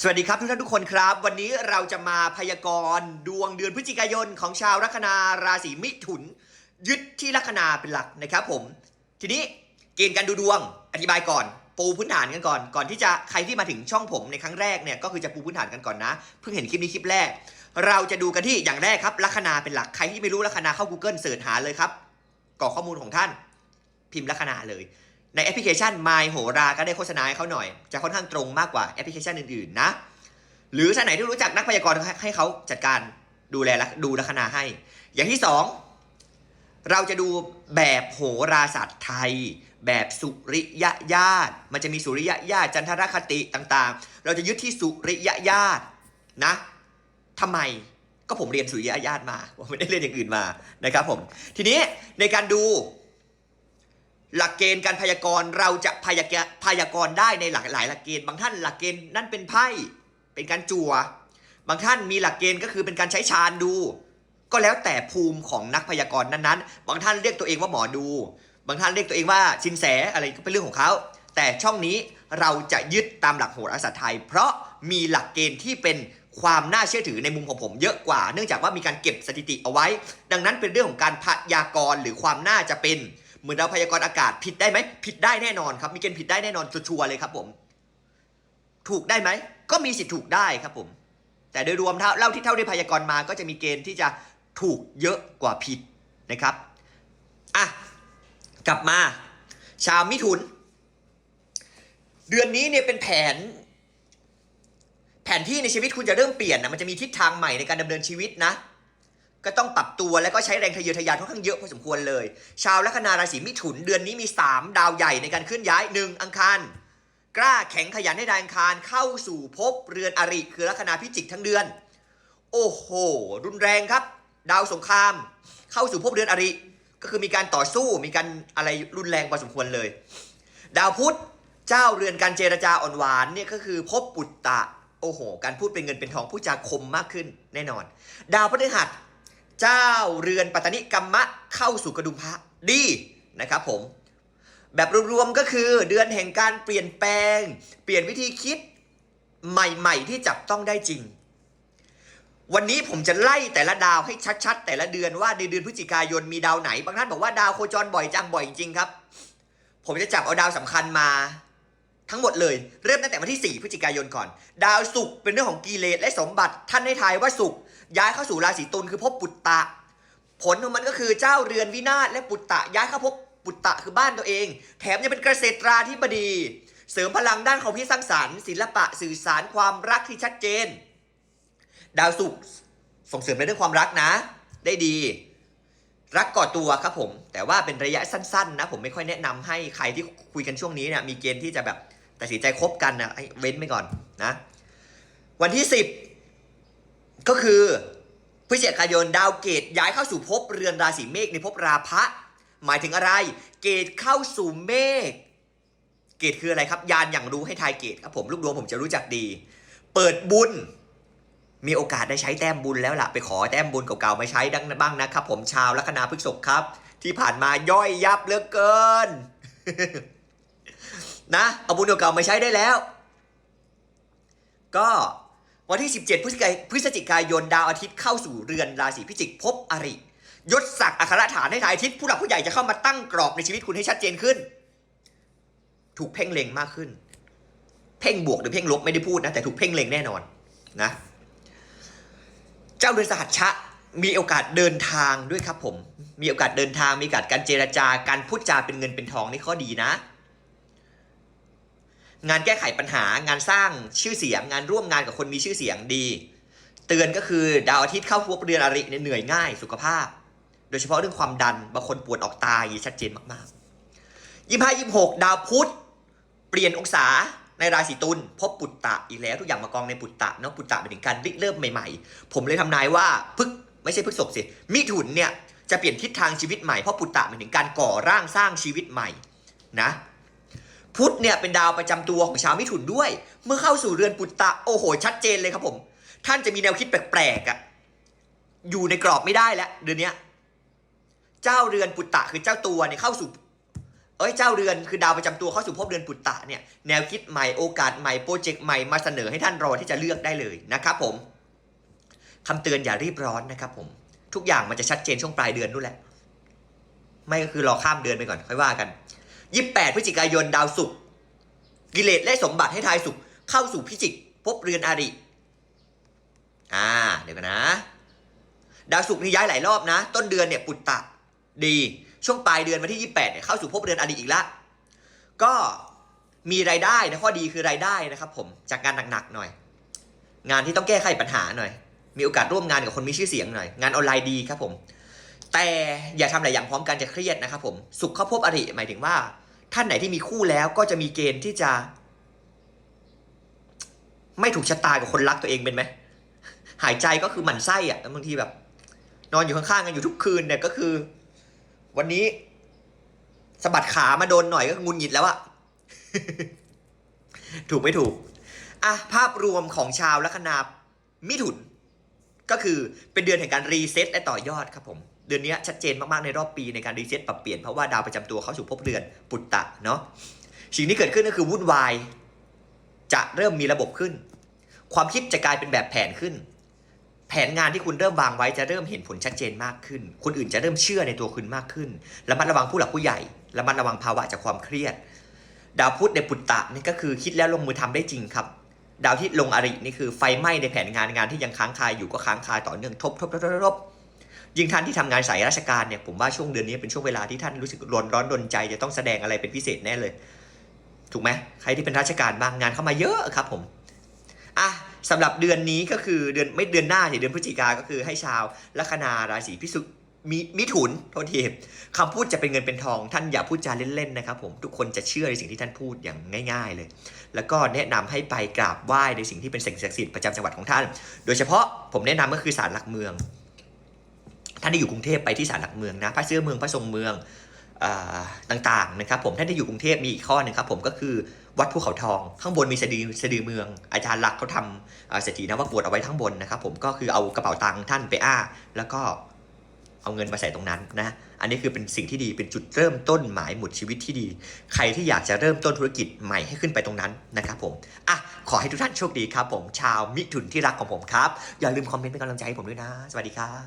สวัสดีครับทุกท่านทุกคนครับ วันนี้เราจะมาพยากรณ์ดวงเดือนพฤศจิกายนของชาวลัคนาราศีมิถุน ยึดที่ลัคนาเป็นหลักนะครับผม ทีนี้เกณฑ์การดูดวงอธิบายก่อน ปูพื้นฐานกันก่อน ก่อนที่จะใครที่มาถึงช่องผมในครั้งแรกเนี่ยก็คือจะปูพื้นฐานกันก่อนนะ เพิ่งเห็นคลิปนี้คลิปแรก เราจะดูกันที่อย่างแรกครับลัคนาเป็นหลักใครที่ไม่รู้ลัคนาเข้า Google เสิร์ชหาเลยครับกรอกข้อมูลของท่าน พิมพ์ลัคนาเลย ในแอปพลิเคชัน My โหราก็ได้โฆษณาให้เขาหน่อย จะค่อนข้างตรงมากกว่าแอปพลิเคชันอื่นๆนะ หรือท่านไหนที่รู้จักนักพยากรณ์ให้เขาจัดการดูแลละดูลัคนาให้ อย่างที่สองเราจะดูแบบโหราศาสตร์ไทย แบบสุริยะญาตมันจะมีสุริยะญาตจันทรคติต่างๆ เราจะยึดที่สุริยะญาตนะทำไมก็ผมเรียนสุริยะญาตมาผมไม่ได้เรียนอย่างอื่นมานะครับผม ทีนี้ในการดู หลักเกณฑ์การพยากรณ์เราจะพยากพยากรณ์ได้ในหลากหลายหลักเกณฑ์ บางท่านหลักเกณฑ์นั่นเป็นไพ่เป็นการจั่ว บางท่านมีหลักเกณฑ์ก็คือเป็นการใช้ชานดู ก็แล้วแต่ภูมิของนักพยากรณ์นั้นๆ บางท่านเรียกตัวเองว่าหมอดู บางท่านเรียกตัวเองว่าชินแสอะไรก็เป็นเรื่องของเขาแต่ช่องนี้เราจะยึดตามหลักโหราศาสตร์ไทย เพราะมีหลักเกณฑ์ที่เป็นความน่าเชื่อถือในมุมของผมเยอะกว่า เนื่องจากว่ามีการเก็บสถิติเอาไว้ ดังนั้นเป็นเรื่องของการพยากรณ์หรือความน่าจะเป็น เหมือนเราพยากรณ์อากาศผิดได้ไหมผิดได้แน่นอนครับ มีเกณฑ์ผิดได้แน่นอนชัวร์ๆเลยครับผม ถูกได้ไหมก็มีสิทธิ์ถูกได้ครับผม แต่โดยรวมเท่าเล่าที่เท่าที่พยากรณ์มาก็จะมีเกณฑ์ที่จะถูกเยอะกว่าผิดนะครับอะกลับมา ชาวมิถุน เดือนนี้เนี่ยเป็นแผน แผนที่ในชีวิตคุณจะเริ่มเปลี่ยนนะมันจะมีทิศทางใหม่ในการดำเนินชีวิตนะ ก็ต้องปรับตัวแล้วก็ใช้แรงทะเยอทะยานค่อนข้างเยอะพอสมควรเลย ชาวลัคนาราศีมิถุนเดือนนี้มี 3 ดาวใหญ่ในการเคลื่อนย้าย 1 อังคาร กล้าแข็งขยันให้ดาวอังคารเข้าสู่ภพเรือนอริคือลัคนาพิจิกทั้งเดือน โอ้โห รุนแรงครับ ดาวสงคราม เข้าสู่ภพเรือนอริ ก็คือมีการต่อสู้มีการอะไรรุนแรงพอสมควรเลย ดาวพุธเจ้าเรือนการเจรจาอ่อนหวานเนี่ยก็คือภพปุตตะโอ้โห การพูดเป็นเงินเป็นทองพูดจาคมมากขึ้นแน่นอน ดาวพฤหัส เจ้าเรือนปัตตนิกรรมะเข้าสู่กระดุมพระดีนะครับผม แบบรวมๆก็คือเดือนแห่งการเปลี่ยนแปลง เปลี่ยนวิธีคิดใหม่ๆ ที่จับต้องได้จริง วันนี้ผมจะไล่แต่ละดาวให้ชัดๆ แต่ละเดือนว่าในเดือนพฤศจิกายนมีดาวไหน บางท่านบอกว่าดาวโคจรบ่อยจังบ่อยจริงครับ ผมจะจับเอาดาวสำคัญมาทั้งหมดเลย เริ่มตั้งแต่วันที่ 4 พฤศจิกายนก่อน ดาวศุกร์เป็นเรื่องของกิเลสและสมบัติ ท่านให้ทายว่าศุกร์ ย้ายเข้าสู่ราศีตุลคือภพปุตตะ ผลของมันก็คือเจ้าเรือนวินาศและปุตตะ ย้ายเข้าภพปุตตะคือบ้านตัวเอง แถมยังเป็นเกษตราธิบดี เสริมพลังด้านความคิดสร้างสรรค์ศิลปะสื่อสารความรักที่ชัดเจน ดาวศุกร์ส่งเสริมในเรื่องความรักนะ ได้ดี รักก่อตัวครับผม แต่ว่าเป็นระยะสั้น ๆ นะ ผมไม่ค่อยแนะนำให้ใครที่คุยกันช่วงนี้เนี่ยมีเกณฑ์ที่จะแบบตัดสินใจคบกันนะเว้นไปก่อนนะ วันที่ 10 ก็คือพฤศจิกายนดาวเกตย้ายเข้าสู่ภพเรือนราศีเมษในภพราพะ หมายถึงอะไร เกตเข้าสู่เมฆเกตคืออะไรครับ ยานอย่างรู้ให้ทายเกตครับผมลูกดวงผมจะรู้จักดี เปิดบุญ มีโอกาสได้ใช้แต้มบุญแล้วล่ะ ไปขอแต้มบุญเก่าๆมาใช้ดังบ้างนะครับ ผมชาวลัคนาพฤกษภครับ ที่ผ่านมาย่อยยับเหลือเกิน นะเอาบุญเก่าๆมาใช้ได้แล้ว ก็ วันที่ 17พฤศจิกายพฤศจิกายนดาวอาทิตย์เข้าสู่เรือนราศีพิจิกภพอริ ยศศักดิ์อัครฐานให้ทายทิตย์ผู้หลักผู้ใหญ่จะเข้ามาตั้งกรอบในชีวิตคุณให้ชัดเจนขึ้น ถูกเพ่งเล็งมากขึ้น เพ่งบวกหรือเพ่งลบไม่ได้พูดนะแต่ถูกเพ่งเล็งแน่นอนนะ เจ้าเรือนสหัชชะมีโอกาสเดินทางด้วยครับผม มีโอกาสเดินทางมีโอกาสการเจรจาการพูดจาเป็นเงินเป็นทองนี่ข้อดีนะ งานแก้ไขปัญหางานสร้างชื่อเสียง งานร่วมงานกับคนมีชื่อเสียงดี เตือนก็คือดาวอาทิตย์เข้าพวกเรือนอริเนี่ยเหนื่อยง่ายสุขภาพ โดยเฉพาะเรื่องความดันบางคนปวดออกตายชัดเจนมากๆยี่ห้ายี่หกดาวพุธเปลี่ยนองศาในราศีตุลพบปุตตะอีกแล้วทุกอย่างมากองในปุตตะเนาะปุตตะเป็นถึงการริเริ่มใหม่ๆ ผมเลยทำนายว่าพึกไม่ใช่พึกศกสิมิถุนเนี่ยจะเปลี่ยนทิศทางชีวิตใหม่เพราะปุตตะเป็นถึงการก่อร่างสร้างชีวิตใหม่นะ พุธเนี่ยเป็นดาวประจำตัวของชาวมิถุนด้วย เมื่อเข้าสู่เรือนปุตตะโอ้โห ชัดเจนเลยครับผม ท่านจะมีแนวคิดแปลกๆอะ่ะอยู่ในกรอบไม่ได้แล้วเดือนเนี้ยเจ้าเรือนปุตตะคือเจ้าตัวเนี่ยเข้าสู่เอ้ยเจ้าเรือนคือดาวประจำตัวเข้าสู่ภพเรือนปุตตะเนี่ยแนวคิดใหม่โอกาสใหม่โปรเจกต์ใหม่มาเสนอให้ท่านรอที่จะเลือกได้เลยนะครับผมคำเตือนอย่ารีบร้อนนะครับผม ทุกอย่างมันจะชัดเจนช่วงปลายเดือนนู่นแหละ ไม่ก็คือรอข้ามเดือนไปก่อนค่อยว่ากัน ยี่แปดพฤศจิกายนดาวศุกร์กิเลสและสมบัติให้ทายศุกร์เข้าสู่พิจิกภพเรือนอาริ อ่า เดี๋ยวกันนะ ดาวศุกร์นี่ย้ายหลายรอบนะ ต้นเดือนเนี่ยปุตตะดี ช่วงปลายเดือนวันที่ 28เนี่ยเข้าสู่ภพเรือนอดีตอีกละก็มีรายได้นะข้อดีคือรายได้นะครับ ผมจากงานหนักๆหน่อย งานที่ต้องแก้ไขปัญหาหน่อย มีโอกาสร่วมงานกับคนมีชื่อเสียงหน่อย งานออนไลน์ดีครับผม แต่อย่าทำหลายอย่างพร้อมกันจะเครียดนะครับผมสุขเข้าพบอริหมายถึงว่า ท่านไหนที่มีคู่แล้วก็จะมีเกณฑ์ที่จะ ไม่ถูกชะตากับคนรักตัวเองเป็นไหมหายใจก็คือหมั่นไส้อะบางทีแบบ นอนอยู่ข้างๆกันอยู่ทุกคืนเนี่ยก็คือ วันนี้สะบัดขามาโดนหน่อยก็งุนหงิดแล้วอะถูกไม่ถูกอะภาพรวมของชาวลัคนามิถุน ก็คือเป็นเดือนแห่งการรีเซ็ตและต่อยอดครับผม เดือนนี้ชัดเจนมากๆในรอบปีในการรีเซ็ตปรับเปลี่ยนเพราะว่าดาวประจำตัวเข้าสู่ภพเดือนปุตตะเนาะสิ่งที่เกิดขึ้นก็คือวุ่นวาย จะเริ่มมีระบบขึ้น ความคิดจะกลายเป็นแบบแผนขึ้น แผนงานที่คุณเริ่มวางไว้จะเริ่มเห็นผลชัดเจนมากขึ้น คนอื่นจะเริ่มเชื่อในตัวคุณมากขึ้นระมัดระวังผู้หลักผู้ใหญ่ระมัดระวังภาวะจากความเครียด ดาวพุธในปุตตะนี่ก็คือคิดแล้วลงมือทำได้จริงครับดาวที่ลงอรินี่คือไฟไหม้ในแผนงานงานที่ยังค้างคาอยู่ก็ค้างคาต่อเนื่องทบทบทบทบทบ ยิ่งท่านที่ทำงานสายราชการเนี่ยผมว่าช่วงเดือนนี้เป็นช่วงเวลาที่ท่านรู้สึกร้อนร้อนดนใจจะต้องแสดงอะไรเป็นพิเศษแน่เลย ถูกไหมใครที่เป็นราชการบ้างงานเข้ามาเยอะครับผมอะสำหรับเดือนนี้ก็คือเดือนไม่เดือนหน้าสิเดือนพฤศจิกาก็คือให้ชาวลัคนาราศีพิสุมิมิถุนโทษทีคำพูดจะเป็นเงินเป็นทอง ท่านอย่าพูดจาเล่นๆนะครับผมทุกคนจะเชื่อในสิ่งที่ท่านพูดอย่างง่ายๆเลย แล้วก็แนะนำให้ไปกราบไหว้ในสิ่งที่เป็นสิ่งศักดิ์สิทธิ์ประจำจังหวัดของท่าน โดยเฉพาะผมแนะนำก็คือศาลหลักเมือง ท่านที่อยู่กรุงเทพไปที่ศาลหลักเมืองนะพระเสื้อเมืองพระทรงเมืองอต่างๆนะครับผมท่านที่อยู่กรุงเทพมีอีกข้อหนึ่งครับผมก็คือวัดภูเขาทอง ข้างบนมีสะดือสะดือเมือง อาจารย์หลักเขาทำเศรษฐีนวโกฏเอาไว้ทั้งบนนะครับผมก็คือเอากระเป๋าตังค์ท่านไปอ้า แล้วก็เอาเงินมาใส่ตรงนั้นนะอันนี้คือเป็นสิ่งที่ดีเป็นจุดเริ่มต้นหมายหมุดชีวิตที่ดี ใครที่อยากจะเริ่มต้นธุรกิจใหม่ให้ขึ้นไปตรงนั้นนะครับผมอะขอให้ทุกท่านโชคดีครับผมชาวมิถุนที่รักของผมครับอย่าลืมคอมเมนต์เป็นกำลังใจให้ผมด้วยนะ สวัสดีครับ